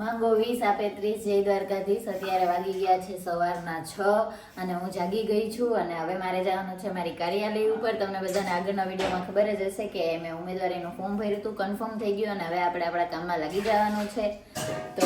માંગો વીસ, આપે ત્રીસ જય દ્વારકાધીશ અત્યારે વાગી ગયા છે સવારના છ અને હું જાગી ગઈ છું અને હવે મારે જવાનું છે મારી કાર્યાલય ઉપર. તમને બધાને આગળના વિડીયોમાં ખબર જ હશે કે મેં ઉમેદવારીનું ફોર્મ ભર્યું હતું કન્ફર્મ થઈ ગયું અને હવે આપણે આપણા કામમાં લાગી જવાનું છે. તો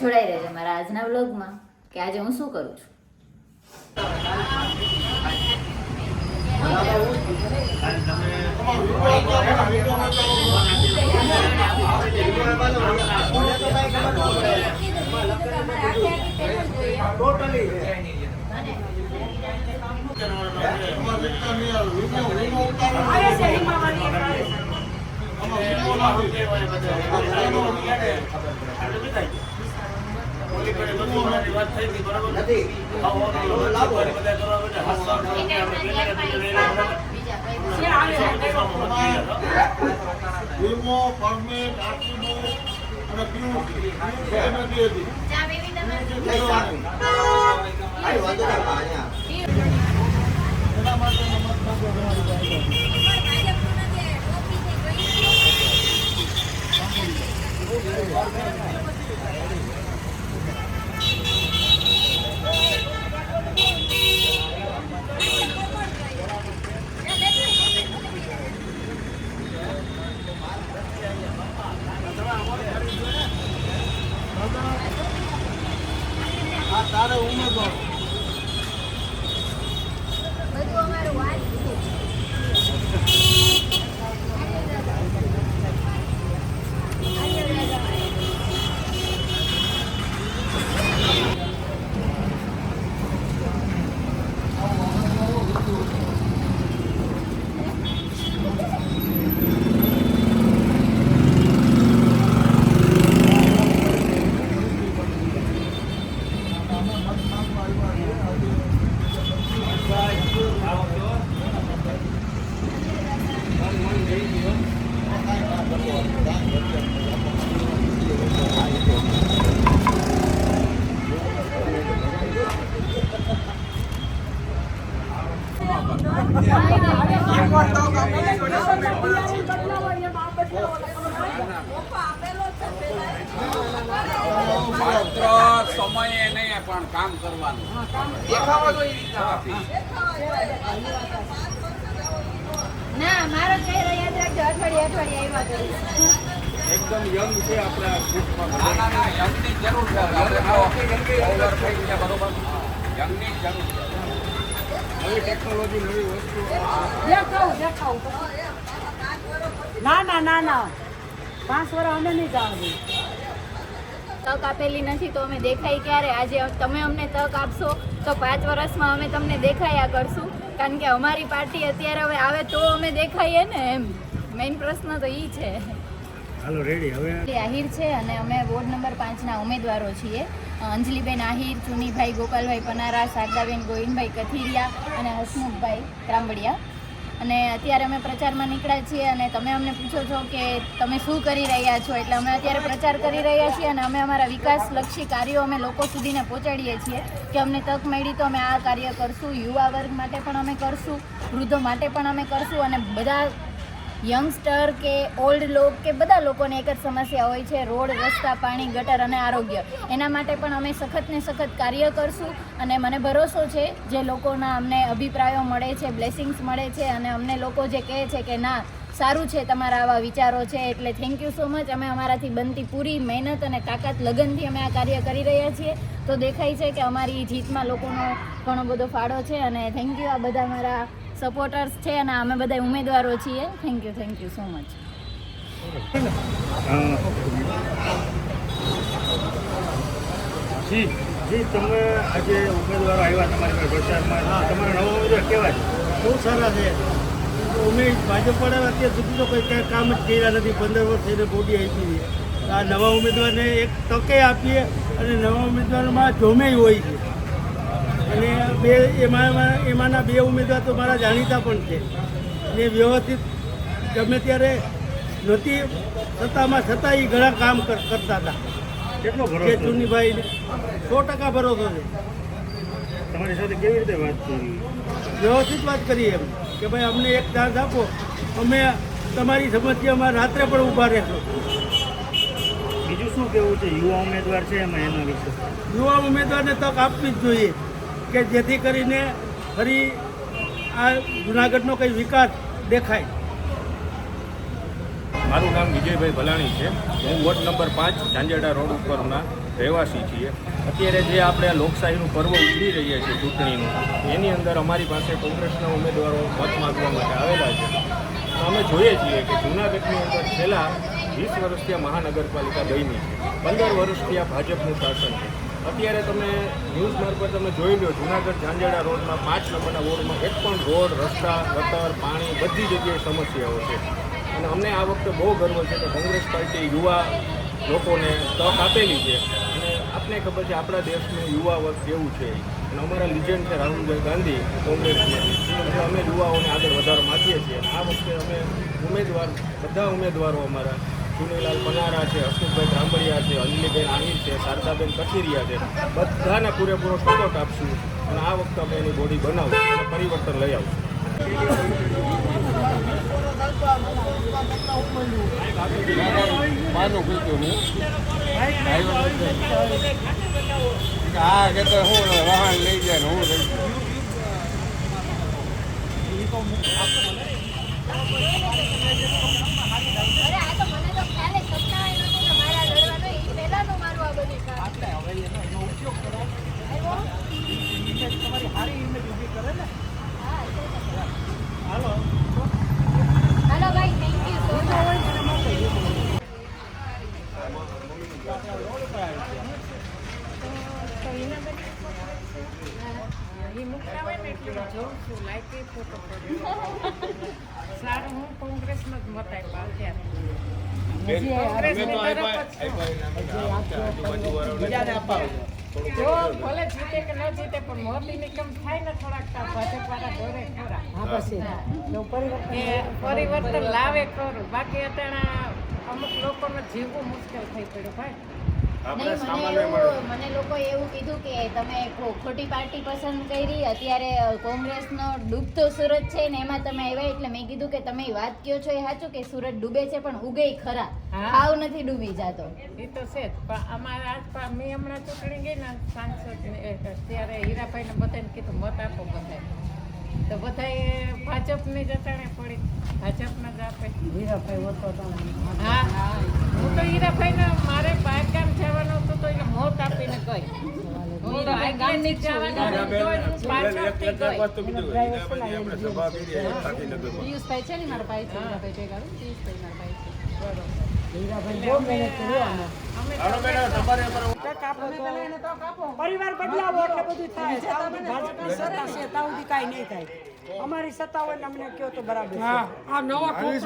જોડાઈ રહેજો મારા આજના વ્લોગમાં કે આજે હું શું કરું છું? વીમો પરમિટ આરટીઓ અને પીવું એના માટે માત્ર સમયે નહીં પણ કામ કરવાનું. દેખાવા ના મારો ચહેરો યાદ રાખજો અઠવાડિયે અઠવાડિયે આવ્યા કરીશ એકદમ યંગ છે આપણા ગ્રુપમાં ના ના ના યંગની જરૂર છે. જો થઈ બરોબર? યંગની જરૂર છે. નવી ટેકનોલોજી નવી વસ્તુ. દેખાવ દેખાવ. ના ના ના ના. પાંચ વર્ષ અમે નહીં જવાનું. તક આપેલી નથી તો અમે દેખાય ક્યારે? આજે તમે અમને તક આપશો તો પાંચ વર્ષમાં અમે તમને દેખાયા કરશું. કારણ કે અમારી પાર્ટી અત્યારે હવે આવે તો અમે દેખાઈએ ને એમ. મેઇન પ્રશ્ન તો એ છે. હાલો રેડી હવે આહિર છે અને અમે વોર્ડ નંબર પાંચના ઉમેદવારો છીએ. અંજલિબેન આહિર ચુનીભાઈ ગોપાલભાઈ પનારા શારદાબેન ગોવિંદભાઈ કથિરિયા અને હસમુખભાઈ ત્રાંબડિયા. અને અત્યારે અમે પ્રચારમાં નીકળ્યા છીએ અને તમે અમને પૂછો છો કે તમે શું કરી રહ્યા છો? એટલે અમે અત્યારે પ્રચાર કરી રહ્યા છીએ અને અમે અમારા વિકાસલક્ષી કાર્યો અમે લોકો સુધીને પહોંચાડીએ છીએ કે અમને તક મળી તો અમે આ કાર્ય કરશું, યુવા વર્ગ માટે પણ અમે કરશું, વૃદ્ધો માટે પણ અમે કરશું અને બધા યંગસ્ટર કે ઓલ્ડ લોક કે બધા લોકોને એક જ સમસ્યા હોય છે, રોડ, રસ્તા, પાણી, ગટર અને આરોગ્ય. એના માટે પણ અમે સખત ને સખત કાર્ય કરશું અને મને ભરોસો છે જે લોકોના અમને અભિપ્રાયો મળે છે બ્લેસિંગ્સ મળે છે અને અમને લોકો જે કહે છે કે ના, સારું છે તમારા આવા વિચારો છે, એટલે થેન્ક યુ સો મચ અમે અમારાથી બનતી પૂરી મહેનત અને તાકાત લગનથી અમે આ કાર્ય કરી રહ્યા છીએ. તો દેખાય છે કે અમારી જીતમાં લોકોનો ઘણો બધો ફાળો છે અને થેન્ક યુ આ બધા મારા સપોર્ટર્સ છે અને અમે બધા ઉમેદવારો છીએ. Thank you thank you so much જી જી તમે આજે ઉમેદવારો આવ્યા તમારી પ્રચારમાં. તમારા નવા ઉમેદવાર કેવા બહુ સારા છે. અમે ભાજપ વાળા અત્યાર સુધી તો કંઈ કાંઈ કામ જ કર્યા નથી. પંદર વર્ષ થઈને બોડી આપી છે. આ નવા ઉમેદવારને એક તકે આપીએ અને નવા ઉમેદવારમાં જોમે હોય. છે બે એમાં એમાંના બે ઉમેદવાર તો મારા જાણીતા પણ છે. અને વ્યવસ્થિત ગમે ત્યારે નથી સત્તામાં છતાં એ ઘણા કામ કર- કરતા હતા. કેટલો ભરોસો? ચુનીભાઈ સો ટકા ભરોસો છે. તમારી સાથે કેવી રીતે વાત કરી? વ્યવસ્થિત વાત કરીએ એમ કે ભાઈ અમને એક ચાન્સ આપો. અમે તમારી સમસ્યામાં રાત્રે પણ ઊભા રહેશો. બીજું શું કેવું છે? યુવા ઉમેદવાર છે એમાં એના વિશે? યુવા ઉમેદવારને તક આપવી જ જોઈએ. કે જેથી કરીને ફરી આ જુનાગઢનો કંઈ વિકાસ દેખાય. મારું નામ વિજયભાઈ ભલાણી છે. હું વોર્ડ નંબર પાંચ ઝાંઝેડા રોડ ઉપરના રહેવાસી છીએ. અત્યારે જે આપણે લોકશાહીનું પર્વ ઉજવી રહ્યા છીએ ચૂંટણીનું, એની અંદર અમારી પાસે કોંગ્રેસના ઉમેદવારો મત માગવા માટે આવેલા છે. તો અમે જોઈએ છીએ કે જૂનાગઢની અંદર છેલ્લા વીસ વર્ષથી આ મહાનગરપાલિકા બની છે. પંદર વર્ષથી આ ભાજપનું શાસન છે. અત્યારે તમે ન્યૂઝ મારફત તમે જોઈ લો, જુનાગઢ ઝાંઝેડા રોડમાં, પાંચ નંબરના વોર્ડમાં એક પણ રોડ, રસ્તા, ગટર, પાણી, બધી જગ્યાએ સમસ્યાઓ છે. અને અમને આ વખતે બહુ ગર્વ છે કે કોંગ્રેસ પાર્ટી યુવા લોકોને તક આપેલી છે. અને આપને ખબર છે, આપણા દેશનું યુવા વર્ગ કેવું છે. અને અમારા લિજન્ડ છે રાહુલભાઈ ગાંધી, કોંગ્રેસને. અમે યુવાઓને આગળ વધારવા માગીએ છીએ. આ વખતે અમે ઉમેદવાર, બધા ઉમેદવારો અમારા. ચુનીલાલ પનારા છે હસમુખભાઈ બ્રાહ્મણિયા છે અંજલીબેન આહિર છે, શારદાબેન કથિરિયા છે, બધાને પૂરેપૂરો સપોર્ટ આપશું અને આ વખતે અમે એની બોડી બનાવશું અને પરિવર્તન લઈ આવશું. હા, કે તો હું વાહન લઈ જાય ને હું લઈ જાય અરે આ તો મને તો ખ્યાલ જ સપનાએ નહોતું કે મારે આ લડવાનું એ પહેલાનું મારું આ બધી કામ. હાલો ભાઈ થેન્ક યુ સો મચ એ મૂકતા હોય ને એટલે હું જોઉં છું લાઈક એ ફોટો સારું હું કોંગ્રેસમાં જ મત આપ્યા અત્યારે. જો ભલે જીતે કે ન જીતે પણ મોદી નિકમ થાય ને થોડાક તા ભાજપ વાળા ડરે ખરા. પરિવર્તન લાવે ખરું. બાકી અત્યારે અમુક લોકોને જીવવું મુશ્કેલ થઈ પડ્યું ભાઈ. મને લોકોએ એવું કીધું કે તમે ખોટી પાર્ટી પસંદ કરી અત્યારે કોંગ્રેસનો ડૂબતો સુરત છે ને એમાં તમે આવ્યા એટલે મેં કીધું કે તમે વાત કયો છો એ સાચું કે સુરત ડૂબે છે પણ ઉગે ખરા. હાવ નથી ડૂબી જાતો. એ તો છે જ પણ અમારા આસપાસ મેં હમણાં ચૂંટણી ગઈ ને સાંસદ ત્યારે હીરાભાઈને બધાને કીધું મત આપો બધા તો બધાએ ભાજપની જ અટાણે પડી. ભાજપને જ આપે. હા હા. હું તો હીરાભાઈને મારે પરિવાર બદલાવો એટલે બધું થાય. સત્તા છે સુધી કાંઈ નહીં થાય. અમારી સત્તા હોય અમને કયો તો બરાબર હા આ નવા એટલે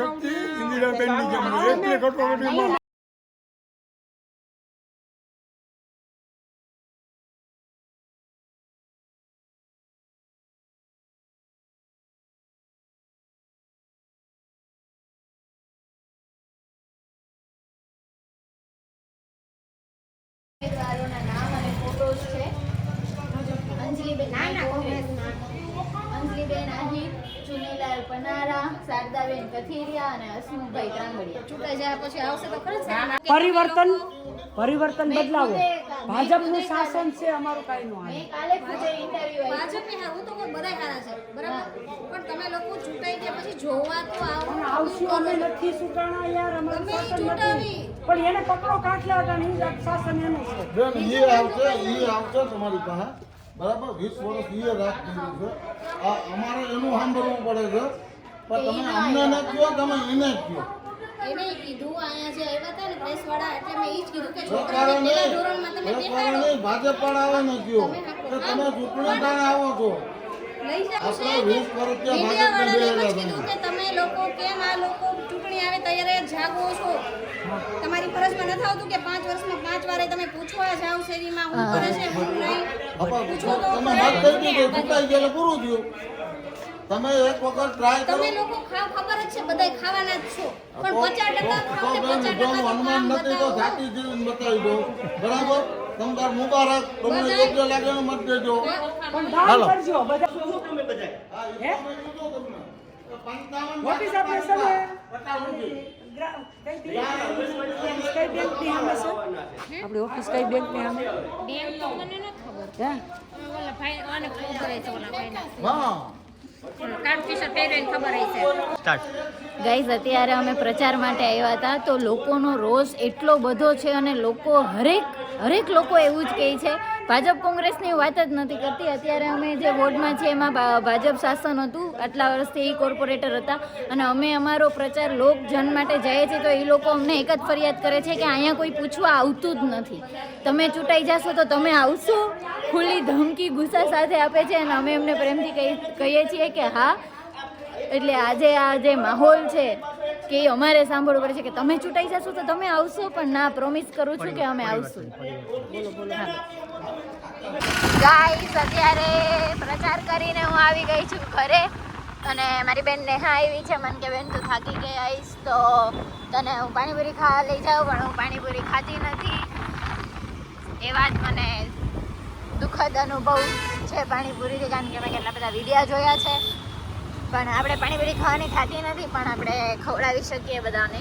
અંજલિબેન આહિર ચુનીલાલ પનારા શારદાબેન કથિરિયા અને હસમુખભાઈ ત્રાંગડિયા ચૂંટાઈ જાય પછી આવશે તો ખરું પરિવર્તન પરિવર્તન બદલાવો. ભાજપનું શાસન છે અમારું કાંઈ નું મેં કાલે ઇન્ટરવ્યુ ભાજપની હા હું તો કહું સારા છે બરાબર? પણ તમે લોકો ચૂંટાઈ ગયા પછી જોવા તો આવો. આવશું અમે નથી સુટાણા યાર અમારું શાસન નથી. પણ એને પકડો કાઠલા હતા શાસન એનું છે. એ આવશે એ આવશે તમારી પાસે. બરાબર? વીસ વર્ષ એ રાખ કર્યું છે. આ અમારે એનું સાંભળવું પડે છે. પણ તમે અમને ન કહો તમે એને જ કહો. એને કીધું અહીંયા જે આવ્યા હતા ને પ્રેસ વાળા એટલે મેં ઈ જ કીધું કે છોકરાને પહેલા ધોરણમાં તમે એક ભાજપ પણ આવે ને કહો કે તમે ચૂંટણી ટાણે આવો છો. લઈ જાવ છે આપણે વીસ વર્ષ ત્યાં મીડિયા વાળાને એમ જ બેહેલા કીધું કે તમે લોકો કેમ આ લોકો ચૂંટણી આવે ત્યારે જાગો છો? તમારી ફરજમાં નથી આવતું કે પાંચ વર્ષમાં પાંચ વારે તમે પૂછવા જાઓ શેરીમાં હું. કરે છે હું નહીં? તમે. મત કરી દીધો ગયેલું પૂરું થયું તમે એક વખત ટ્રાય કરો તમે લોકો ખાવ ખબર જ છે બધાય ખાવાના જ છો પણ તો- પચાસ ટકા તો- ખાવ ને બેન, પચાસ જો ટકા તો હનુમાન નથી તો. જાતિ જીવીને બતાવી દો બરાબર તમતાર મુબારક તમને બધાય- યોગ્ય લાગે એનું મત દેજો પણ દાન કરજો બધા હે પંચાવન નોટિસ આપણે છે આપણી ઓફિસ કઈ બેંકની સામે બેંક તો મને નથી હે? ઓલા ભાઈ ખબર છે ઓલા ભાઈને ગાઈઝ અત્યારે અમે પ્રચાર માટે આવ્યા હતા તો લોકોનો રોષ એટલો બધો છે અને લોકો હરેક હરેક લોકો એવું જ કહે છે ભાજપ કોંગ્રેસની વાત જ નથી કરતી. અત્યારે અમે જે વોર્ડમાં છે એમાં ભાજપ શાસન હતું. આટલા વર્ષથી એ કોર્પોરેટર હતા. અને અમે અમારો પ્રચાર લોકજન માટે જઈએ છીએ તો એ લોકો અમને એક જ ફરિયાદ કરે છે કે અહીંયા કોઈ પૂછવા આવતું જ નથી. તમે ચૂંટાઈ જશો તો તમે આવશો. ખુલ્લી ધમકી ગુસ્સા સાથે આપે છે અને અમે એમને પ્રેમથી કહી- કહીએ છીએ કે હા એટલે આજે આ જે માહોલ છે કે એ અમારે સાંભળવું પડે છે કે તમે ચૂંટાઈ જશો તો તમે આવશો પણ ના પ્રોમિસ કરું છું કે અમે આવશું. ગાઈસ અત્યારે પ્રચાર કરીને હું આવી ગઈ છું ઘરે અને મારી બેન નેહા આવી છે. મને કે બેન, તું થાકી ગઈ આવીશ તો તને હું પાણીપુરી ખાવા લઈ જાઉં, પણ હું પાણીપુરી ખાતી નથી. એવા જ મને દુઃખદ અનુભવ છે પાણીપુરીથી, કારણ કે મેં કેટલા બધા વિડીયા જોયા છે. પણ આપણે પાણીપુરી ખાવાની ખાતી નથી, પણ આપણે ખવડાવી શકીએ બધાને.